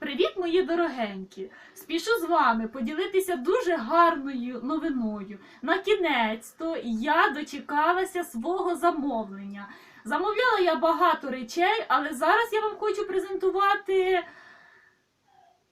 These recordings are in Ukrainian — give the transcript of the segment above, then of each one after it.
Привіт, мої дорогенькі! Спішу з вами поділитися дуже гарною новиною. На кінець то я дочекалася свого замовлення. Замовляла я багато речей, але зараз я вам хочу презентувати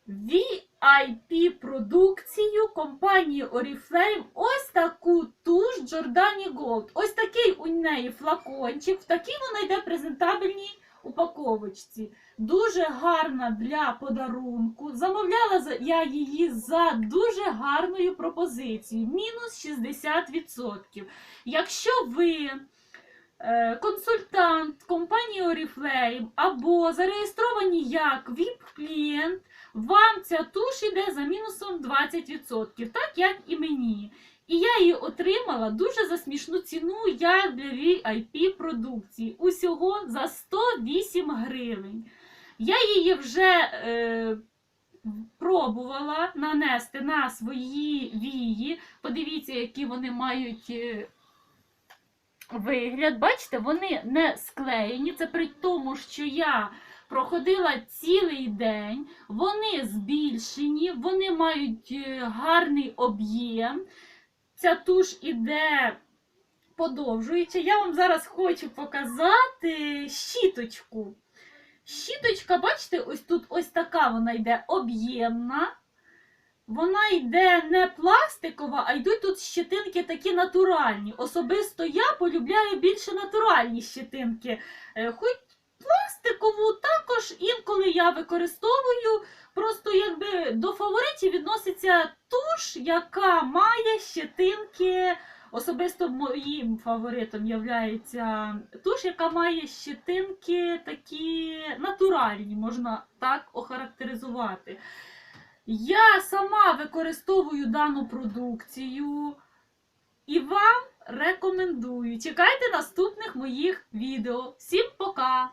VIP продукцію компанії Oriflame. Ось таку туш Giordani Gold. Ось такий у неї флакончик. В такій вона йде презентабельній упаковочці. Дуже гарна для подарунку. Замовляла я її за дуже гарною пропозицією. Мінус 60%. Якщо ви е, консультант компанії Oriflame або зареєстровані як VIP-клієнт, вам ця туш іде за мінусом 20%, так як і мені. І я її отримала дуже за смішну ціну, як для VIP продукції. Усього за 108 гривень. Я її вже е, пробувала нанести на свої вії. Подивіться, які вони мають е, вигляд. Бачите, вони не склеєні. Це при тому, що я проходила цілий день. Вони збільшені, вони мають е, гарний об'єм. Ця туш іде подовжуюча. Я вам зараз хочу показати щіточку. Щіточка, бачите, ось тут ось така вона йде об'ємна. Вона йде не пластикова, а йдуть тут щетинки такі натуральні. Особисто я полюбляю більше натуральні щетинки. Е, Хоч пластикову також інколи я використовую. Просто якби до фаворитів відноситься туш, яка має щетинки. Особисто моїм фаворитом є туш, яка має щетинки такі натуральні, можна так охарактеризувати. Я сама використовую дану продукцію і вам рекомендую. Чекайте наступних моїх відео. Всім пока!